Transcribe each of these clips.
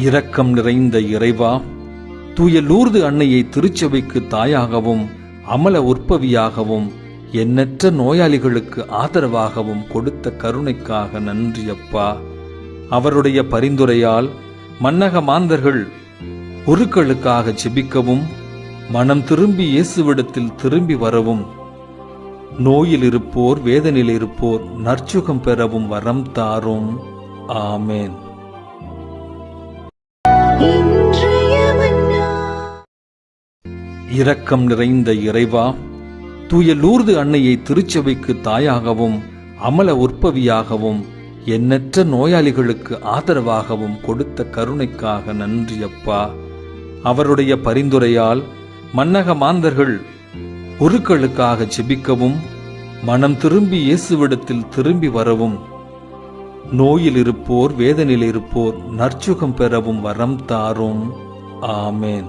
இரக்கம் நிறைந்த இறைவா தூய லூர்து அன்னையை திருச்சபைக்கு தாயாகவும் அமல உற்பவியாகவும் எண்ணற்ற நோயாளிகளுக்கு ஆதரவாகவும் கொடுத்த கருணைக்காக நன்றி அப்பா. அவருடைய பரிந்துரையால் மன்னக மாந்தர்கள் பொருட்களுக்காக ஜெபிக்கவும் மனம் திரும்பி இயேசுவிடத்தில் திரும்பி வரவும் நோயில் இருப்போர் வேதனையில் இருப்போர் நற்சுகம் பெறவும் வரம் தாரும். ஆமேன். இரக்கம் நிறைந்த இறைவா தூய லூர்து அன்னையை திருச்சபைக்கு தாயாகவும் அமல உற்பவியாகவும் எண்ணற்ற நோயாளிகளுக்கு ஆதரவாகவும் கொடுத்த கருணைக்காக நன்றி அப்பா. அவருடைய பரிந்துரையால் மன்னக மாந்தர்கள் உருக்களுக்காக ஜெபிக்கவும் மனம் திரும்பி இயேசுவிடத்தில் திரும்பி வரவும் நோயில் இருப்போர் வேதனையில் இருப்போர் நற்சுகம் பெறவும் வரம் தாரும். ஆமேன்.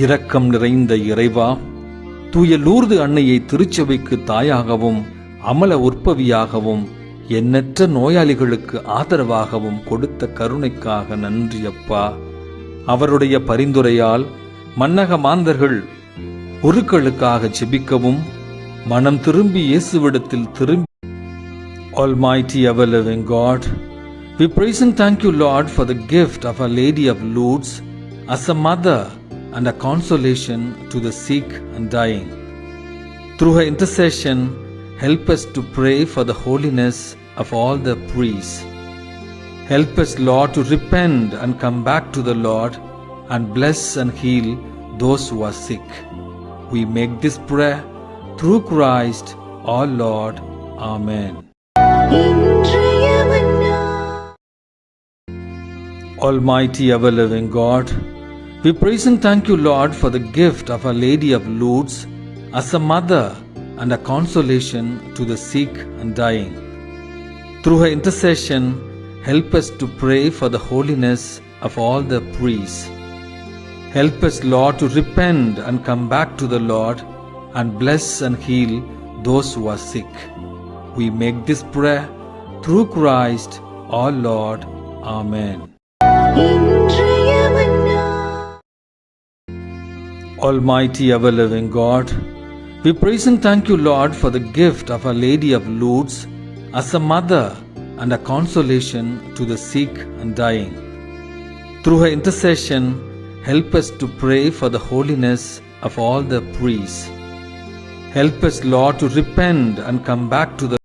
இரக்கம் நிறைந்த இறைவா தூய லூர்து அன்னையை திருச்சபைக்கு தாயாகவும் அமல உற்பவியாகவும் எண்ணற்ற நோயாளிகளுக்கு ஆதரவாகவும் கொடுத்த கருணைக்காக நன்றி அப்பா. அவருடைய பரிந்துரையால் மன்னக மாந்தர்கள் குருக்களுக்காக ஜெபிக்கவும் மனம் திரும்பி இயேசுவிடத்தில் திரும்பி. Almighty ever living God, we praise and thank you, Lord, for the gift of Our Lady of Lourdes as a mother. and a consolation to the sick and dying. Through her intercession, help us to pray for the holiness of all the priests. Help us, Lord, to repent and come back to the Lord and bless and heal those who are sick. We make this prayer through Christ our Lord. Amen. Almighty ever living God, we praise and thank you, Lord, for the gift of Our Lady of Lourdes as a mother and a consolation to the sick and dying. Through her intercession, help us to pray for the holiness of all the priests. Help us, Lord, to repent and come back to the Lord and bless and heal those who are sick. We make this prayer through Christ our Lord. Amen. Amen. Almighty ever living God, we praise and thank you, Lord, for the gift of Our Lady of Lourdes as a mother and a consolation to the sick and dying. Through her intercession, help us to pray for the holiness of all the priests. Help us, Lord, to repent and come back to the